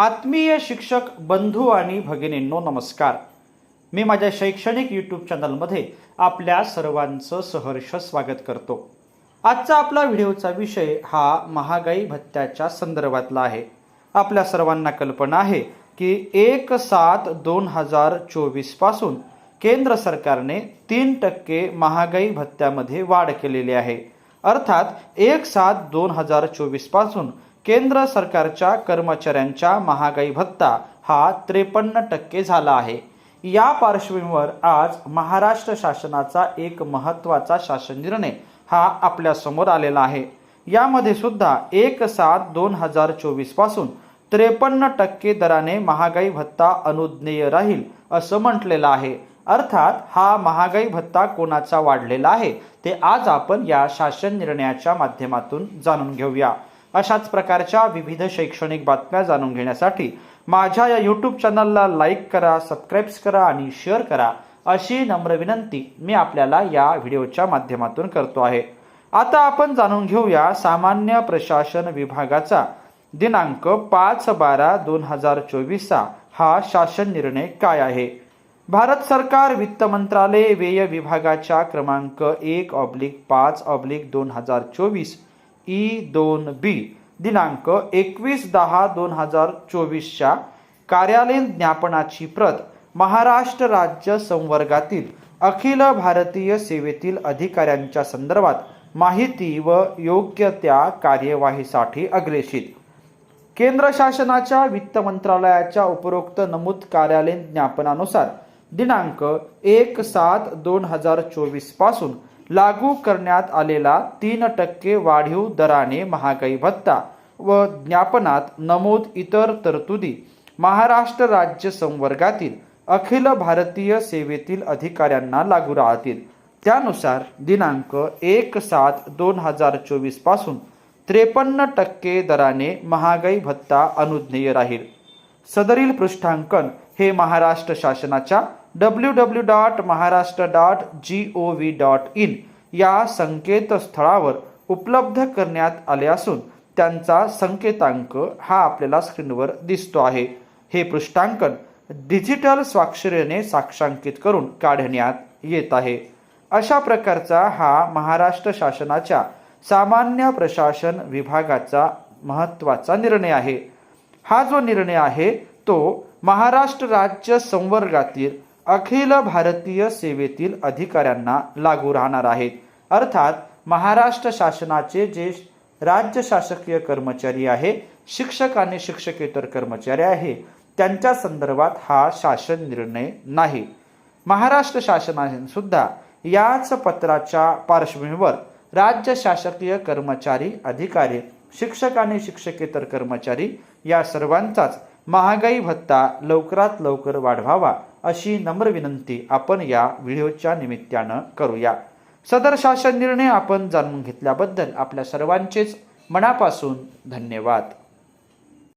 आत्मीय शिक्षक बंधू आणि भगिनींनो नमस्कार. मी माझ्या शैक्षणिक यूट्यूब चॅनलमध्ये आपल्या सर्वांचं सहर्ष स्वागत करतो. आजचा आपला व्हिडिओचा विषय हा महागाई भत्त्याच्या संदर्भातला आहे. आपल्या सर्वांना कल्पना आहे की एक सात दोन हजार चोवीसपासून केंद्र सरकारने तीन टक्के महागाई भत्त्यामध्ये वाढ केलेली आहे. अर्थात एक सात दोन हजार चोवीसपासून केंद्र सरकारच्या कर्मचाऱ्यांच्या महागाई भत्ता हा त्रेपन्न टक्के झाला आहे. या पार्श्वभूमीवर आज महाराष्ट्र शासनाचा एक महत्त्वाचा शासन निर्णय हा आपल्यासमोर आलेला आहे. यामध्ये सुद्धा एक सात दोन हजार चोवीसपासून त्रेपन्न टक्के दराने महागाई भत्ता अनुज्ञेय राहील असं म्हटलेलं आहे. अर्थात हा महागाई भत्ता कोणाचा वाढलेला आहे ते आज आपण या शासन निर्णयाच्या माध्यमातून जाणून घेऊया. अशाच प्रकारच्या विविध शैक्षणिक बातम्या जाणून घेण्यासाठी माझ्या या यूट्यूब चॅनलला लाईक करा सबस्क्राईब्स करा आणि शेअर करा अशी नम्र विनंती मी आपल्याला या व्हिडिओच्या माध्यमातून करतो आहे. आता आपण जाणून घेऊया सामान्य प्रशासन विभागाचा दिनांक पाच बारा दोन हजार चोवीसचा हा शासन निर्णय काय आहे? भारत सरकार वित्त मंत्रालय व्यय विभागाच्या क्रमांक एक ऑब्लिक पाच ऑब्लिक दोन हजार चोवीस ई दोन बी दिनांक एकवीस दहा दोन हजार चोवीसच्या कार्यालयीन ज्ञापनाची प्रत महाराष्ट्र राज्य संवर्गातील अखिल भारतीय सेवेतील अधिकाऱ्यांच्या संदर्भात माहिती व योग्य त्या कार्यवाहीसाठी अग्रेषित. केंद्र शासनाच्या वित्त मंत्रालयाच्या उपरोक्त नमूद कार्यालयीन ज्ञापनानुसार दिनांक एक सात दोन हजार चोवीसपासून लागू करण्यात आलेला तीन टक्के वाढीव दराने महागाई भत्ता व ज्ञापनात नमूद इतर तरतुदी महाराष्ट्र राज्य संवर्गातील अखिल भारतीय सेवेतील अधिकाऱ्यांना लागू राहतील. त्यानुसार दिनांक एक सात दोन हजार चोवीसपासून त्रेपन्न टक्के दराने महागाई भत्ता अनुज्ञेय राहील. सदरील पृष्ठांकन हे महाराष्ट्र शासनाच्या W W dot Maharashtra dot G O V dot in या संकेतस्थळावर उपलब्ध करण्यात आले असून त्यांचा संकेतांक हा आपल्याला स्क्रीनवर दिसतो आहे. हे पृष्ठांकन डिजिटल स्वाक्षरेने साक्षांकित करून काढण्यात येत आहे. अशा प्रकारचा हा महाराष्ट्र शासनाच्या सामान्य प्रशासन विभागाचा महत्त्वाचा निर्णय आहे. हा जो निर्णय आहे तो महाराष्ट्र राज्य संवर्गातील अखिल भारतीय सेवेतील अधिकाऱ्यांना लागू राहणार आहेत. अर्थात महाराष्ट्र शासनाचे जे राज्य शासकीय कर्मचारी आहे शिक्षक आणि शिक्षकेतर कर्मचारी आहे त्यांच्या संदर्भात हा शासन निर्णय नाही. महाराष्ट्र शासनाने सुद्धा याच पत्राच्या पार्श्वभूमीवर राज्य शासकीय कर्मचारी अधिकारी शिक्षक आणि शिक्षकेतर कर्मचारी या सर्वांचाच महागाई भत्ता लवकरात लवकर वाढवावा अशी नम्र विनंती आपण या व्हिडिओच्या निमित्तानं करूया. सदर शासन निर्णय आपण जाणून घेतल्याबद्दल आपल्या सर्वांचेच मनापासून धन्यवाद.